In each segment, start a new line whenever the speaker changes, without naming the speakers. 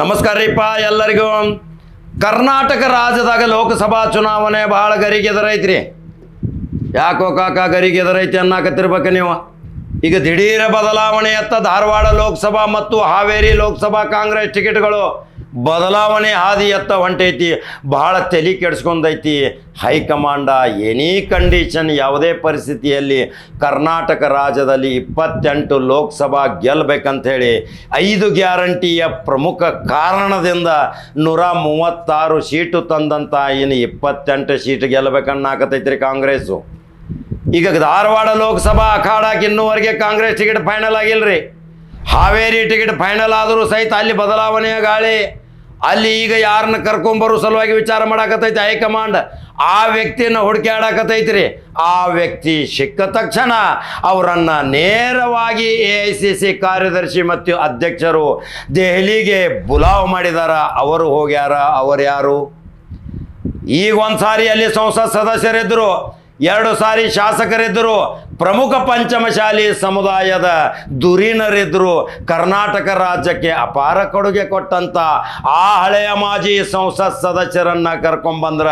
ನಮಸ್ಕಾರ ರೀಪ್ಪ ಎಲ್ಲರಿಗೂ. ಕರ್ನಾಟಕ ರಾಜ್ಯದಾಗ ಲೋಕಸಭಾ ಚುನಾವಣೆ ಭಾಳ ಗರಿಗೆ ಎದರೈತ್ರಿ. ಯಾಕೋ ಕಾಕ ಗರಿಗೆ ಐತಿ ಅನ್ನಕತ್ತಿರ್ಬೇಕು ನೀವು. ಈಗ ದಿಢೀರ ಬದಲಾವಣೆಯತ್ತ ಧಾರವಾಡ ಲೋಕಸಭಾ ಮತ್ತು ಹಾವೇರಿ ಲೋಕಸಭಾ ಕಾಂಗ್ರೆಸ್ ಟಿಕೆಟ್ಗಳು ಬದಲಾವಣೆ ಹಾದಿ ಎತ್ತ ಹೊಂಟೈತಿ, ಬಹಳ ತಲೆ ಕೆಡಿಸ್ಕೊಂಡೈತಿ. ಹೈಕಮಾಂಡ ಎನಿ ಕಂಡೀಷನ್ ಯಾವುದೇ ಪರಿಸ್ಥಿತಿಯಲ್ಲಿ ಕರ್ನಾಟಕ ರಾಜ್ಯದಲ್ಲಿ ಇಪ್ಪತ್ತೆಂಟು ಲೋಕಸಭಾ ಗೆಲ್ಲಬೇಕಂಥೇಳಿ ಐದು ಗ್ಯಾರಂಟಿಯ ಪ್ರಮುಖ ಕಾರಣದಿಂದ ನೂರ ಮೂವತ್ತಾರು ಸೀಟು ತಂದಂಥ ಇನ್ನು ಇಪ್ಪತ್ತೆಂಟು ಸೀಟ್ ಗೆಲ್ಲಬೇಕನ್ನಾಕತೈತ್ರಿ ಕಾಂಗ್ರೆಸ್ಸು. ಈಗ ಧಾರವಾಡ ಲೋಕಸಭಾ ಅಖಾಡಕ್ಕೆ ಇನ್ನೂವರೆಗೆ ಕಾಂಗ್ರೆಸ್ ಟಿಕೆಟ್ ಫೈನಲ್ ಆಗಿಲ್ರಿ. ಹಾವೇರಿ ಟಿಕೆಟ್ ಫೈನಲ್ ಆದರೂ ಸಹಿತ ಅಲ್ಲಿ ಬದಲಾವಣೆಯ ಗಾಳಿ. ಅಲ್ಲಿ ಈಗ ಯಾರನ್ನ ಕರ್ಕೊಂಬರೋ ಸಲುವಾಗಿ ವಿಚಾರ ಮಾಡಾಕತೈತಿ ಹೈಕಮಾಂಡ್ ಆ ವ್ಯಕ್ತಿನ ಹುಡುಕಾಡಕತೈತ್ರಿ ಆ ವ್ಯಕ್ತಿ ಸಿಕ್ಕ ತಕ್ಷಣ ಅವರನ್ನು ನೇರವಾಗಿ ಎ ಐ ಸಿ ಸಿ ಕಾರ್ಯದರ್ಶಿ ಮತ್ತು ಅಧ್ಯಕ್ಷರು ದೆಹಲಿಗೆ ಬುಲಾವ್ ಮಾಡಿದಾರ. ಅವರು ಹೋಗ್ಯಾರ, ಅವರು ಯಾರು? ಈಗ ಒಂದು ಸಾರಿ ಅಲ್ಲಿ ಸಂಸತ್ ಸದಸ್ಯರಿದ್ದರು ಎರಡು ಸಾರಿ ಶಾಸಕರಿದ್ದರು. ಪ್ರಮುಖ ಪಂಚಮಶಾಲಿ ಸಮುದಾಯದ ದುರೀಣರಿದ್ದರು ಕರ್ನಾಟಕ ರಾಜ್ಯಕ್ಕೆ ಅಪಾರ ಕೊಡುಗೆ ಕೊಟ್ಟಂತ ಆ ಹಳೆಯ ಮಾಜಿ ಸಂಸತ್ ಸದಸ್ಯರನ್ನ ಕರ್ಕೊಂಬಂದ್ರ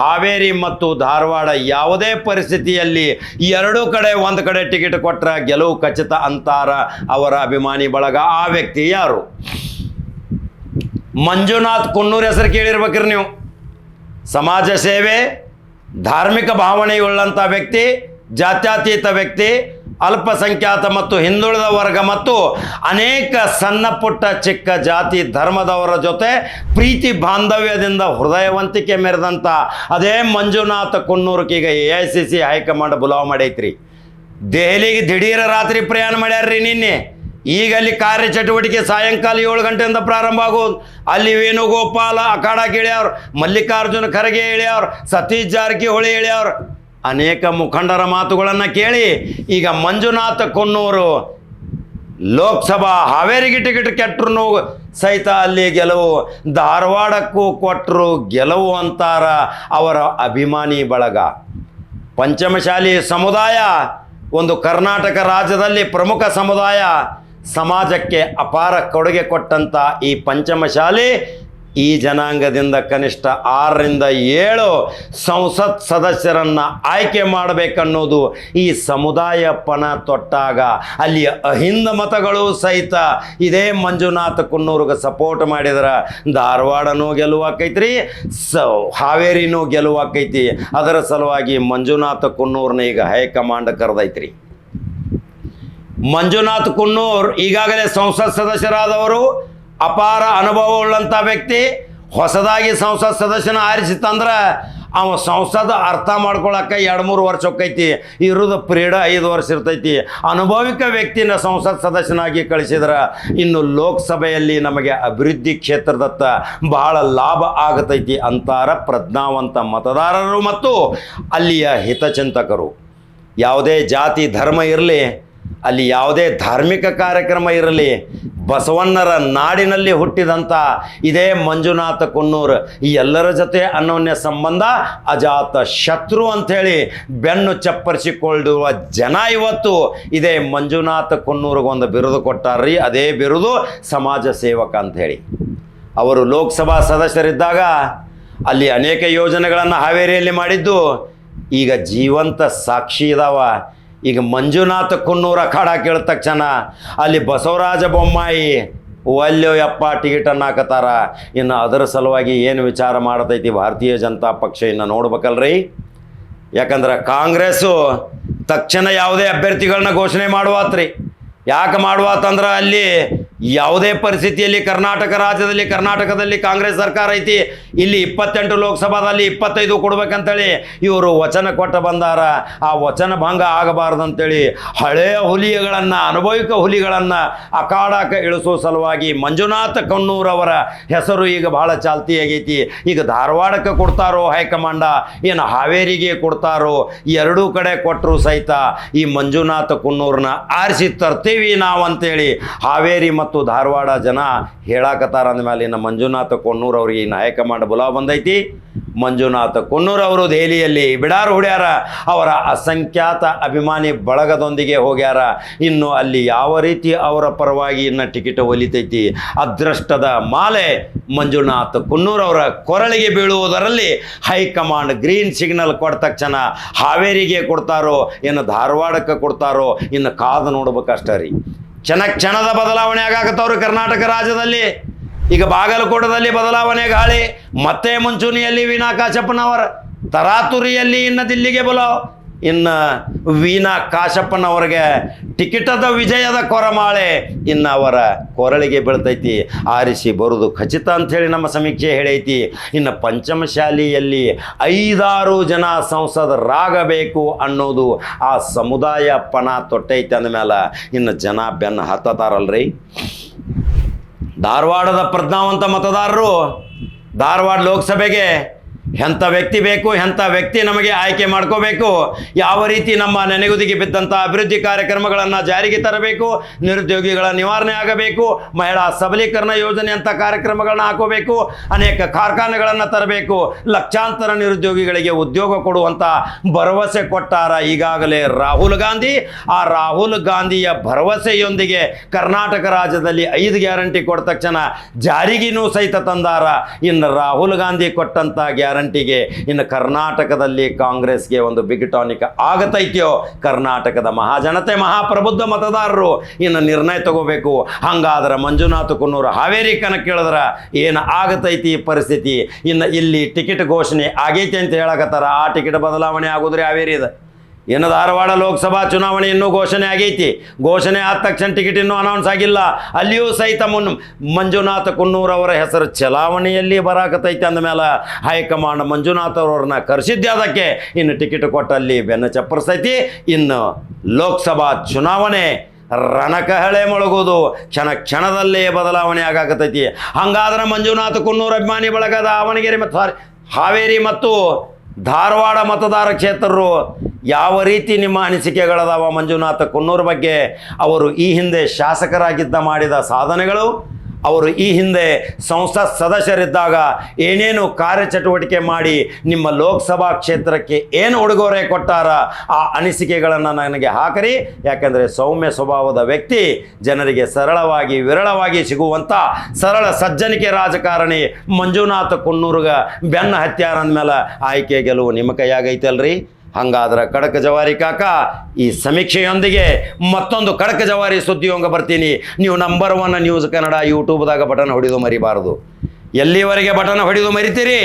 ಹಾವೇರಿ ಮತ್ತು ಧಾರವಾಡ ಯಾವುದೇ ಪರಿಸ್ಥಿತಿಯಲ್ಲಿ ಎರಡು ಕಡೆ ಒಂದು ಕಡೆ ಟಿಕೆಟ್ ಕೊಟ್ರ ಗೆಲುವು ಖಚಿತ ಅಂತಾರ ಅವರ ಅಭಿಮಾನಿ ಬಳಗ. ಆ ವ್ಯಕ್ತಿ ಯಾರು? ಮಂಜುನಾಥ್ ಕುನ್ನೂರ್ ಹೆಸರು ಕೇಳಿರ್ಬೇಕ್ರಿ ನೀವು. ಸಮಾಜ ಸೇವೆ ಧಾರ್ಮಿಕ ಭಾವನೆಯುಳ್ಳಂಥ ವ್ಯಕ್ತಿ, ಜಾತ್ಯತೀತ ವ್ಯಕ್ತಿ, ಅಲ್ಪಸಂಖ್ಯಾತ ಮತ್ತು ಹಿಂದುಳಿದ ವರ್ಗ ಮತ್ತು ಅನೇಕ ಸಣ್ಣ ಪುಟ್ಟ ಚಿಕ್ಕ ಜಾತಿ ಧರ್ಮದವರ ಜೊತೆ ಪ್ರೀತಿ ಬಾಂಧವ್ಯದಿಂದ ಹೃದಯವಂತಿಕೆ ಮೆರೆದಂಥ ಅದೇ Manjunatha ಕುನ್ನೂರ್ಕೀಗ A I C C high command ಬುಲಾವ್ ಮಾಡೈತ್ರಿ. ದೆಹಲಿಗೆ ದಿಢೀರ ರಾತ್ರಿ ಪ್ರಯಾಣ ಮಾಡ್ಯಾರ್ರಿ ನಿನ್ನೆ. ಈಗ ಅಲ್ಲಿ ಕಾರ್ಯಚಟುವಟಿಕೆ ಸಾಯಂಕಾಲ ಏಳು ಗಂಟೆಯಿಂದ ಪ್ರಾರಂಭ ಆಗೋದು ಅಲ್ಲಿ ವೇಣುಗೋಪಾಲ ಅಖಾಡಕ್ಕೆ ಇಳ್ಯಾವ್ರು ಮಲ್ಲಿಕಾರ್ಜುನ ಖರ್ಗೆ ಇಳ್ಯಾವ್ರು ಸತೀಶ್ ಜಾರಕಿಹೊಳಿ ಇಳ್ಯಾವ್ರು ಅನೇಕ ಮುಖಂಡರ ಮಾತುಗಳನ್ನು ಕೇಳಿ ಈಗ ಮಂಜುನಾಥ ಕೊನ್ನೂರು ಲೋಕಸಭಾ ಹಾವೇರಿಗೆ ಟಿಕೆಟ್ ಕೆಟ್ಟರು ಸಹಿತ ಅಲ್ಲಿ ಗೆಲುವು. ಧಾರವಾಡಕ್ಕೂ ಕೊಟ್ಟರು ಗೆಲುವು ಅಂತಾರ ಅವರ ಅಭಿಮಾನಿ ಬಳಗ. ಪಂಚಮಶಾಲಿ ಸಮುದಾಯ, ಒಂದು ಕರ್ನಾಟಕ ರಾಜ್ಯದಲ್ಲಿ ಪ್ರಮುಖ ಸಮುದಾಯ ಸಮಾಜಕ್ಕೆ ಅಪಾರ ಕೊಡುಗೆ ಕೊಟ್ಟಂಥ ಈ ಪಂಚಮಶಾಲಿ ಈ ಜನಾಂಗದಿಂದ ಕನಿಷ್ಠ ಆರರಿಂದ ಏಳು ಸಂಸತ್ ಸದಸ್ಯರನ್ನ ಆಯ್ಕೆ ಮಾಡಬೇಕನ್ನೋದು ಈ ಸಮುದಾಯ ಪಣ ತೊಟ್ಟಾಗ. ಅಲ್ಲಿ ಅಹಿಂದ ಮತಗಳು ಸಹಿತ ಇದೇ ಮಂಜುನಾಥ ಕುನ್ನೂರಿಗೆ ಸಪೋರ್ಟ್ ಮಾಡಿದ್ರೆ. ಧಾರವಾಡನೂ ಗೆಲುವಾಕೈತ್ರಿ, ಸ, ಹಾವೇರಿನೂ ಗೆಲುವಾಕೈತಿ. ಅದರ ಸಲುವಾಗಿ ಮಂಜುನಾಥ ಕುನ್ನೂರ್ನ ಈಗ ಹೈಕಮಾಂಡ್ ಕರೆದೈತ್ರಿ. ಮಂಜುನಾಥ್ ಕುನ್ನೂರ್ ಈಗಾಗಲೇ ಸಂಸತ್ ಸದಸ್ಯರಾದವರು ಅಪಾರ ಅನುಭವವುಳ್ಳಂಥ ವ್ಯಕ್ತಿ. ಹೊಸದಾಗಿ ಸಂಸತ್ ಸದಸ್ಯನ ಆರಿಸಿ ತಂದ್ರೆ ಅವ ಸಂಸದ ಅರ್ಥ ಮಾಡ್ಕೊಳಕ್ಕೆ ಎರಡು ಮೂರು ವರ್ಷ ಹೊಕ್ಕೈತಿ ಇರೋದು ಪ್ರೀಡ ಐದು ವರ್ಷ ಇರ್ತೈತಿ. ಅನುಭವಿಕ ವ್ಯಕ್ತಿನ ಸಂಸತ್ ಸದಸ್ಯನಾಗಿ ಕಳಿಸಿದ್ರೆ ಇನ್ನು ಲೋಕಸಭೆಯಲ್ಲಿ ನಮಗೆ ಅಭಿವೃದ್ಧಿ ಕ್ಷೇತ್ರದತ್ತ ಬಹಳ ಲಾಭ ಆಗತೈತಿ ಅಂತಾರ ಪ್ರಜ್ಞಾವಂತ ಮತದಾರರು ಮತ್ತು ಅಲ್ಲಿಯ ಹಿತಚಿಂತಕರು. ಯಾವುದೇ ಜಾತಿ, ಧರ್ಮ ಇರಲಿ ಅಲ್ಲಿ ಯಾವುದೇ ಧಾರ್ಮಿಕ ಕಾರ್ಯಕ್ರಮ ಇರಲಿ, ಬಸವಣ್ಣರ ನಾಡಿನಲ್ಲಿ ಹುಟ್ಟಿದಂಥ ಇದೇ ಮಂಜುನಾಥ ಕುನ್ನೂರು. ಈ ಎಲ್ಲರ ಜೊತೆ ಅನ್ಯೋನ್ಯ ಸಂಬಂಧ ಅಜಾತ ಶತ್ರು ಅಂಥೇಳಿ ಬೆನ್ನು ಚಪ್ಪರಿಸಿಕೊಳ್ಳುವ ಜನ ಇವತ್ತು ಇದೇ ಮಂಜುನಾಥ ಕುನ್ನೂರಿಗೊಂದು ಬಿರುದು ಕೊಟ್ಟಾರ್ರಿ. ಅದೇ ಬಿರುದು ಸಮಾಜ ಸೇವಕ ಅಂಥೇಳಿ. ಅವರು ಲೋಕಸಭಾ ಸದಸ್ಯರಿದ್ದಾಗ ಅಲ್ಲಿ ಅನೇಕ ಯೋಜನೆಗಳನ್ನು ಹಾವೇರಿಯಲ್ಲಿ ಮಾಡಿದ್ದು. ಈಗ ಜೀವಂತ ಸಾಕ್ಷಿ ಇದಾವ. ಈಗ ಮಂಜುನಾಥ ಕುನ್ನೂರ ಅಖಾಡ ಕೇಳಿದ ತಕ್ಷಣ ಅಲ್ಲಿ ಬಸವರಾಜ ಬೊಮ್ಮಾಯಿ ಒಲ್ಲೆ ಯಪ್ಪ ಟಿಕೆಟ್ ಹಾಕತಾರ. ಇನ್ನು ಅದರ ಸಲುವಾಗಿ ಏನು ವಿಚಾರ ಮಾಡತೈತಿ ಭಾರತೀಯ ಜನತಾ ಪಕ್ಷ ಇನ್ನು ನೋಡ್ಬೇಕಲ್ರಿ? ಯಾಕಂದ್ರೆ ಕಾಂಗ್ರೆಸ್ಸು ತಕ್ಷಣ ಯಾವುದೇ ಅಭ್ಯರ್ಥಿಗಳನ್ನ ಘೋಷಣೆ ಮಾಡುವಾತ್ರಿ. ಯಾಕೆ ಮಾಡುವಾತಂದ್ರೆ ಅಲ್ಲಿ ಯಾವುದೇ ಪರಿಸ್ಥಿತಿಯಲ್ಲಿ ಕರ್ನಾಟಕ ರಾಜ್ಯದಲ್ಲಿ, ಕರ್ನಾಟಕದಲ್ಲಿ ಕಾಂಗ್ರೆಸ್ ಸರ್ಕಾರ ಐತಿ, ಇಲ್ಲಿ ಇಪ್ಪತ್ತೆಂಟು ಲೋಕಸಭಾದಲ್ಲಿ ಇಪ್ಪತ್ತೈದು ಕೊಡ್ಬೇಕಂತೇಳಿ ಇವರು ವಚನ ಕೊಟ್ಟು ಬಂದಾರ. ಆ ವಚನ ಭಂಗ ಆಗಬಾರ್ದಂತೇಳಿ ಹಳೆಯ ಹುಲಿಗಳನ್ನು, ಅನುಭವಿಕ ಹುಲಿಗಳನ್ನು ಅಕಾಡಾಕ ಇಳಿಸೋ ಸಲುವಾಗಿ ಮಂಜುನಾಥ ಕಣ್ಣೂರವರ ಹೆಸರು ಈಗ ಬಹಳ ಚಾಲ್ತಿಯಾಗೈತಿ ಈಗ ಧಾರವಾಡಕ್ಕೆ ಕೊಡ್ತಾರೋ ಹೈಕಮಾಂಡ, ಏನು ಹಾವೇರಿಗೆ ಕೊಡ್ತಾರೋ, ಎರಡೂ ಕಡೆ ಕೊಟ್ಟರು ಸಹಿತ ಈ ಮಂಜುನಾಥ ಕುನ್ನೂರನ್ನ ಆರಿಸಿ ತರ್ತೀವಿ ನಾವು ಅಂತೇಳಿ ಹಾವೇರಿ ಮತ್ತು ಧಾರವಾಡ ಜನ ಹೇಳಾಕತ್ತಾರ ಅಂದಮೇಲೆ ಇನ್ನು ಮಂಜುನಾಥ ಕೊಣ್ಣೂರು ಅವ್ರಿಗೆ ನಾಯಕ ಮಾಡಿ ಬುಲಾವ್ ಬಂದೈತಿ. ಮಂಜುನಾಥ ಅವರು ದೆಹಲಿಯಲ್ಲಿ, ಬಿಡಾರು ಹುಡ್ಯಾರ ಅವರ ಅಸಂಖ್ಯಾತ ಅಭಿಮಾನಿ ಬಳಗದೊಂದಿಗೆ ಹೋಗ್ಯಾರ. ಇನ್ನು ಅಲ್ಲಿ ಯಾವ ರೀತಿ ಅವರ ಪರವಾಗಿ ಇನ್ನು ಟಿಕೆಟ್ ಒಲಿತೈತಿ? ಅದೃಷ್ಟದ ಮಾಲೆ ಮಂಜುನಾಥ್ ಕುನ್ನೂರವರ ಕೊರಳಿಗೆ ಬೀಳುವುದರಲ್ಲಿ ಹೈಕಮಾಂಡ್ ಗ್ರೀನ್ ಸಿಗ್ನಲ್ ಕೊಟ್ಟ ತಕ್ಷಣ ಹಾವೇರಿಗೆ ಕೊಡ್ತಾರೋ, ಇನ್ನು ಧಾರವಾಡಕ್ಕೆ ಕೊಡ್ತಾರೋ, ಇನ್ನು ಕಾದು ನೋಡ್ಬೇಕಷ್ಟೇ ರೀ. ಕ್ಷಣ ಕ್ಷಣದ ಬದಲಾವಣೆ ಆಗಾಕತ್ತವ್ರು ಕರ್ನಾಟಕ ರಾಜ್ಯದಲ್ಲಿ. ಈಗ ಬಾಗಲಕೋಟದಲ್ಲಿ ಬದಲಾವಣೆ ಗಾಳಿ, ಮತ್ತೆ ಮುಂಚೂಣಿಯಲ್ಲಿ ವೀಣಾ ಕಾಶಪ್ಪನವರ ತರಾತುರಿಯಲ್ಲಿ ಇನ್ನು ದಿಲ್ಲಿಗೆ ಬಲೋ. ಇನ್ನು ವೀಣಾ ಕಾಶಪ್ಪನವರಿಗೆ ಟಿಕೆಟದ ವಿಜಯದ ಕೊರಮಾಳೆ ಇನ್ನು ಅವರ ಕೊರಳಿಗೆ ಬೀಳ್ತೈತಿ. ಆರಿಸಿ ಬರುದು ಖಚಿತ ಅಂಥೇಳಿ ನಮ್ಮ ಸಮೀಕ್ಷೆ ಹೇಳೈತಿ. ಇನ್ನು ಪಂಚಮಶಾಲಿಯಲ್ಲಿ ಐದಾರು ಜನ ಸಂಸದರಾಗಬೇಕು ಅನ್ನೋದು ಆ ಸಮುದಾಯ ಪಣ ತೊಟ್ಟೈತಿ ಅಂದಮೇಲೆ ಇನ್ನು ಜನ ಬೆನ್ನು ಹತ್ತತಾರಲ್ರಿ. ಧಾರವಾಡದ ಪ್ರಜ್ಞಾವಂತ ಮತದಾರರು ಧಾರವಾಡ ಲೋಕಸಭೆಗೆ ಎಂಥ ವ್ಯಕ್ತಿ ಬೇಕು, ಎಂಥ ವ್ಯಕ್ತಿ ನಮಗೆ ಆಯ್ಕೆ ಮಾಡ್ಕೋಬೇಕು, ಯಾವ ರೀತಿ ನಮ್ಮ ನೆನೆಗುದಿಗೆ ಬಿದ್ದಂಥ ಅಭಿವೃದ್ಧಿ ಕಾರ್ಯಕ್ರಮಗಳನ್ನು ಜಾರಿಗೆ ತರಬೇಕು, ನಿರುದ್ಯೋಗಿಗಳ ನಿವಾರಣೆ ಆಗಬೇಕು, ಮಹಿಳಾ ಸಬಲೀಕರಣ ಯೋಜನೆ ಅಂಥ ಕಾರ್ಯಕ್ರಮಗಳನ್ನ ಹಾಕೋಬೇಕು, ಅನೇಕ ಕಾರ್ಖಾನೆಗಳನ್ನು ತರಬೇಕು, ಲಕ್ಷಾಂತರ ನಿರುದ್ಯೋಗಿಗಳಿಗೆ ಉದ್ಯೋಗ ಕೊಡುವಂಥ ಭರವಸೆ ಕೊಟ್ಟಾರ ಈಗಾಗಲೇ ರಾಹುಲ್ ಗಾಂಧಿ. ಆ ರಾಹುಲ್ ಗಾಂಧಿಯ ಭರವಸೆಯೊಂದಿಗೆ ಕರ್ನಾಟಕ ರಾಜ್ಯದಲ್ಲಿ ಐದು ಗ್ಯಾರಂಟಿ ಕೊಟ್ಟ ತಕ್ಷಣ ಜಾರಿಗಿನೂ ಸಹಿತ ತಂದಾರ. ಇನ್ನು ರಾಹುಲ್ ಗಾಂಧಿ ಕೊಟ್ಟಂಥ ಗ್ಯಾರಂಟಿಗೆ ಇನ್ನು ಕರ್ನಾಟಕದಲ್ಲಿ ಕಾಂಗ್ರೆಸ್ಗೆ ಒಂದು ಬಿಗ್ ಟಾನಿಕ್ ಆಗತೈತ್ಯೋ? ಕರ್ನಾಟಕದ ಮಹಾಜನತೆ, ಮಹಾಪ್ರಬುದ್ಧ ಮತದಾರರು ಇನ್ನು ನಿರ್ಣಯ ತಗೋಬೇಕು. ಹಂಗಾದ್ರೆ ಮಂಜುನಾಥ ಕುನ್ನೂರು ಹಾವೇರಿ ಕನಕ ಕೇಳಿದ್ರ ಏನು ಆಗತೈತಿ ಪರಿಸ್ಥಿತಿ? ಇನ್ನು ಇಲ್ಲಿ ಟಿಕೆಟ್ ಘೋಷಣೆ ಆಗೈತಿ ಅಂತ ಹೇಳಕತ್ತಾರ. ಆ ಟಿಕೆಟ್ ಬದಲಾವಣೆ ಆಗೋದ್ರೆ ಹಾವೇರಿ ಇದೆ. ಇನ್ನು ಧಾರವಾಡ ಲೋಕಸಭಾ ಚುನಾವಣೆ ಇನ್ನೂ ಘೋಷಣೆ ಆಗೈತಿ. ಘೋಷಣೆ ಆದ ತಕ್ಷಣ ಟಿಕೆಟ್ ಇನ್ನೂ ಅನೌನ್ಸ್ ಆಗಿಲ್ಲ. ಅಲ್ಲಿಯೂ ಸಹಿತ ಮುನ್, ಮಂಜುನಾಥ ಕುನ್ನೂರ್ ಅವರ ಹೆಸರು ಚಲಾವಣೆಯಲ್ಲಿ ಬರಾಕತೈತಿ ಅಂದಮೇಲೆ ಹೈಕಮಾಂಡ್ ಮಂಜುನಾಥ್ ಅವರನ್ನ ಕರೆಸಿದ್ದೆ ಅದಕ್ಕೆ. ಇನ್ನು ಟಿಕೆಟ್ ಕೊಟ್ಟಲ್ಲಿ ಬೆನ್ನ ಚಪ್ಪರಿಸ್ತೈತಿ ಇನ್ನು ಲೋಕಸಭಾ ಚುನಾವಣೆ ರಣಕಹಳೆ ಮೊಳಗೋದು ಕ್ಷಣ ಕ್ಷಣದಲ್ಲೇ ಬದಲಾವಣೆ ಆಗಾಕತೈತಿ. ಹಂಗಾದ್ರೆ ಮಂಜುನಾಥ ಕುನ್ನೂರ್ ಅಭಿಮಾನಿ ಬಳಗದ ದಾವಣಗೆರೆ ಮತ್ತು ಹಾವೇರಿ ಮತ್ತು ಧಾರವಾಡ ಮತದಾರ ಕ್ಷೇತ್ರರು ಯಾವ ರೀತಿ ನಿಮ್ಮ ಅನಿಸಿಕೆಗಳದಾವ ಮಂಜುನಾಥ ಕುನ್ನೂರ್ ಬಗ್ಗೆ? ಅವರು ಈ ಹಿಂದೆ ಶಾಸಕರಾಗಿದ್ದ ಮಾಡಿದ ಸಾಧನೆಗಳು, ಅವರು ಈ ಹಿಂದೆ ಸಂಸತ್ ಸದಸ್ಯರಿದ್ದಾಗ ಏನೇನು ಕಾರ್ಯಚಟುವಟಿಕೆ ಮಾಡಿ ನಿಮ್ಮ ಲೋಕಸಭಾ ಕ್ಷೇತ್ರಕ್ಕೆ ಏನು ಉಡುಗೊರೆ ಕೊಟ್ಟಾರ, ಆ ಅನಿಸಿಕೆಗಳನ್ನು ನನಗೆ ಹಾಕರಿ. ಯಾಕಂದರೆ ಸೌಮ್ಯ ಸ್ವಭಾವದ ವ್ಯಕ್ತಿ, ಜನರಿಗೆ ಸರಳವಾಗಿ, ವಿರಳವಾಗಿ ಸಿಗುವಂಥ ಸರಳ ಸಜ್ಜನಿಕೆ ರಾಜಕಾರಣಿ ಮಂಜುನಾಥ ಕುನ್ನೂರ್ಗ ಬೆನ್ನ ಹತ್ಯಾರಂದ ಮೇಲೆ ಆಯ್ಕೆ ಗೆಲುವು ನಿಮ್ಮ ಕೈಯಾಗೈತಲ್ರಿ? ಹಂಗಾದ್ರೆ ಕಡಕ ಜವಾರಿ ಕಾಕ, ಈ ಸಮೀಕ್ಷೆಯೊಂದಿಗೆ ಮತ್ತೊಂದು ಕಡಕ ಜವಾರಿ ಸುದ್ದಿಯೊಂಗ ಬರ್ತೀನಿ. ನೀವು ನಂಬರ್ ಒನ್ ನ್ಯೂಸ್ ಕನ್ನಡ ಯೂಟ್ಯೂಬ್ದಾಗ ಬಟನ್ ಹೊಡೆದು ಮರಿಬಾರದು. ಎಲ್ಲಿವರೆಗೆ ಬಟನ್ ಹೊಡೆದು ಮರಿತೀರಿ?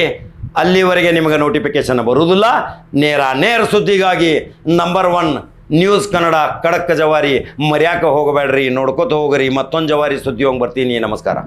ಅಲ್ಲಿವರೆಗೆ ನಿಮಗೆ ನೋಟಿಫಿಕೇಶನ್ ಬರುವುದಿಲ್ಲ. ನೇರ ನೇರ ಸುದ್ದಿಗಾಗಿ ನಂಬರ್ ಒನ್ ನ್ಯೂಸ್ ಕನ್ನಡ ಕಡಕ ಜವಾರಿ ಮರ್ಯಾಕ ಹೋಗಬೇಡ್ರಿ. ನೋಡ್ಕೊತ ಹೋಗ್ರಿ. ಮತ್ತೊಂದು ಜವಾರಿ ಸುದ್ದಿ ಹೋಗಿ ಬರ್ತೀನಿ. ನಮಸ್ಕಾರ.